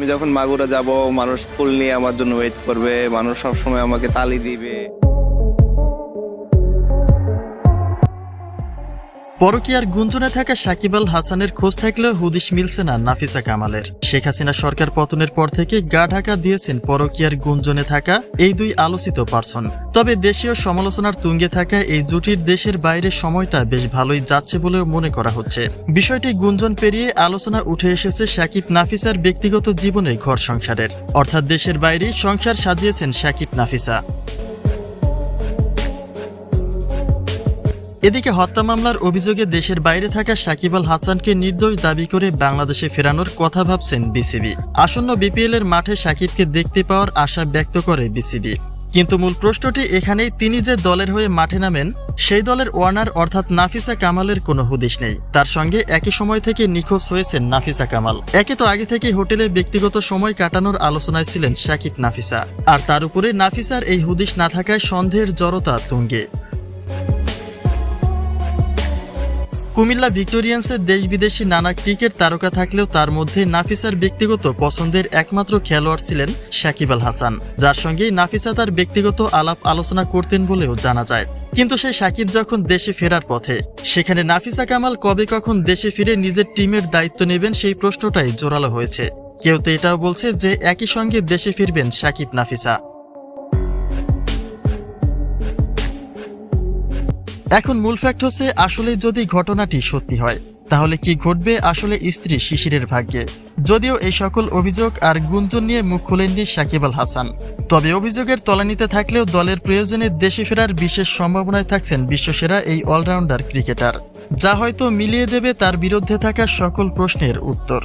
আমি যখন মাগুরা যাব, মানুষ ফুল নিয়ে আমার জন্য ওয়েট করবে, মানুষ সবসময় আমাকে তালি দিবে। পরকিয়ার গুঞ্জনে থাকা সাকিব আল হাসানের খোঁজ থাকলেও হুদিশ মিলছে না নাফিসা কামালের। শেখ হাসিনা সরকার পতনের পর থেকে গা ঢাকা দিয়েছেন পরকিয়ার গুঞ্জনে থাকা এই দুই আলোচিত পার্সন তবে দেশীয় সমালোচনার তুঙ্গে থাকা এই জুটির দেশের বাইরে সময়টা বেশ ভালোই যাচ্ছে বলেও মনে করা হচ্ছে। বিষয়টি গুঞ্জন পেরিয়ে আলোচনা উঠে এসেছে সাকিব নাফিসার ব্যক্তিগত জীবনে ঘর সংসারের। অর্থাৎ দেশের বাইরে সংসার সাজিয়েছেন সাকিব নাফিসা। এদিকে হত্যা মামলার অভিযোগে দেশের বাইরে থাকা সাকিব আল হাসানকে নির্দোষ দাবি করে বাংলাদেশে ফেরানোর কথা ভাবছেন বিসিবি। আসন্ন বিপিএল এর মাঠে সাকিবকে দেখতে পাওয়ার আশা ব্যক্ত করে বিসিবি। কিন্তু মূল প্রশ্নটি এখানেই, তিনি যে দলের হয়ে মাঠে নামেন, সেই দলের ওয়ার্নার অর্থাৎ নাফিসা কামালের কোনো হুদিশ নেই। তার সঙ্গে একই সময় থেকে নিখোঁজ হয়েছেন নাফিসা কামাল। একে তো আগে থেকে হোটেলে ব্যক্তিগত সময় কাটানোর আলোচনায় ছিলেন সাকিব নাফিসা। আর তার উপরে নাফিসার এই হুদিশ না থাকায় সন্দেহের জড়তা তুঙ্গে। কুমিল্লা ভিক্টোরিয়ান্সের দেশ বিদেশি নানা ক্রিকেট তারকা থাকলেও তার মধ্যে নাফিসার ব্যক্তিগত পছন্দের একমাত্র খেলোয়াড় ছিলেন সাকিব আল হাসান। যার সঙ্গেই নাফিসা তার ব্যক্তিগত আলাপ আলোচনা করতেন বলেও জানা যায়। কিন্তু সেই সাকিব যখন দেশে ফেরার পথে, সেখানে নাফিসা কামাল কবে কখন দেশে ফিরে নিজের টিমের দায়িত্ব নেবেন সেই প্রশ্নটাই জোরালো হয়েছে। কেউ তো এটাও বলছে যে একই সঙ্গে দেশে ফিরবেন সাকিব নাফিসা। এখন মূল ফ্যাক্ট হচ্ছে, আসলে যদি ঘটনাটি সত্যি হয়, তাহলে কি ঘটবে আসলে স্ত্রী শিশিরের ভাগ্যে? যদিও এই সকল অভিযোগ আর গুঞ্জন নিয়ে মুখ খোলেননি সাকিব আল হাসান। তবে অভিযোগের তলানিতে থাকলেও দলের প্রয়োজনে দেশে ফেরার বিশেষ সম্ভাবনায় থাকছেন বিশ্বসেরা এই অলরাউন্ডার ক্রিকেটার যা হয়তো মিলিয়ে দেবে তার বিরুদ্ধে থাকা সকল প্রশ্নের উত্তর।